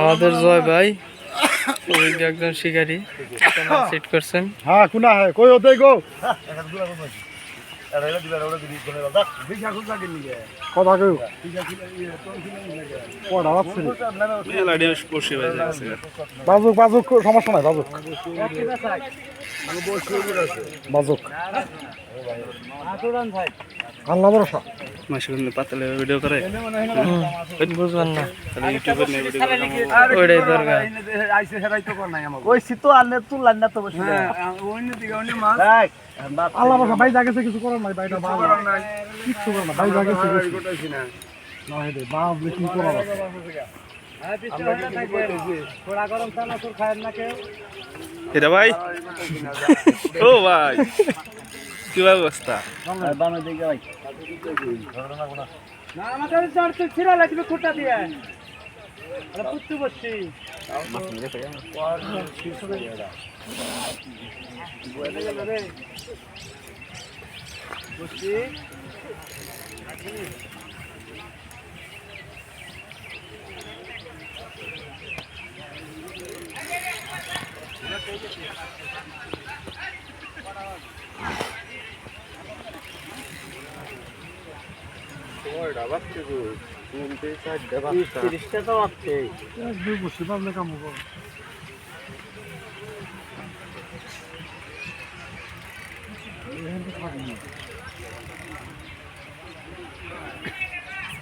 আমাদের জয় ভাই একজন শিকারী। সিট করছেন? হ্যাঁ কোনা হ্যাঁ কই ওতে গো? কথা বাজুক বাজুক সমস্যা নাই বাজুক। বাজুক। আল্লাহ ভরসা। পাতলে ভিডিও করে। বুঝবেন না তাহলে ইউটিউবে নিয়ে ভিডিও করে ওইটাই দরকার। ওই শীতো আনলে তুললেন না তো বসে। আল্লাহ ভরসা ভাই জাগেছে কিছু করার নাই ভাইটা বাবা কিচ্ছু করার না ভাই জাগেছে কিছু না। হয় রে বাপ কি করার আছে? এটা ভাই? ও ভাই। কি অবস্থা বামে দিকে ভাই তিরিশটা তো আছে এক দুই বসে বাবলে কাম করো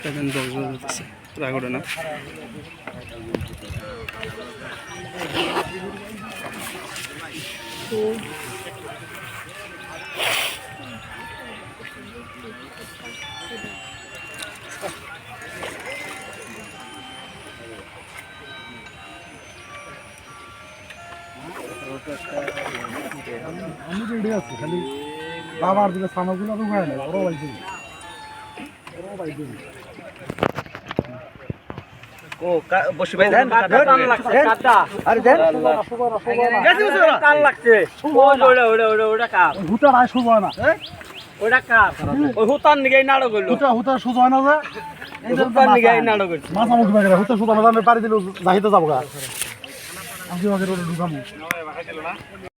কেমন দশ বাজতেছে রাগড়ে না আমি রেডি আছি খালি বাবার দিকে সামাগুলো তো হয় না ওরাও ভাই দিবি ওরাও ভাই দিবি ও বসে ভাই দেন টান লাগছে কাটা আরে দেন। গেছে গেছে টান লাগছে। ওটা ওটা ওটা ওটা কাপ হুটা শুভ হয়? না ওটা কাপ ওই হুতার নিগে নাড়ো গেল শুভ হয় না যে? হুতার নিগে নাড়ো গেল মাথা মুখ বেগে হুটা শুভ না আমি পারি দিলে যাইতে যাব গা। আমি ওকে রোডে ঢুকামু।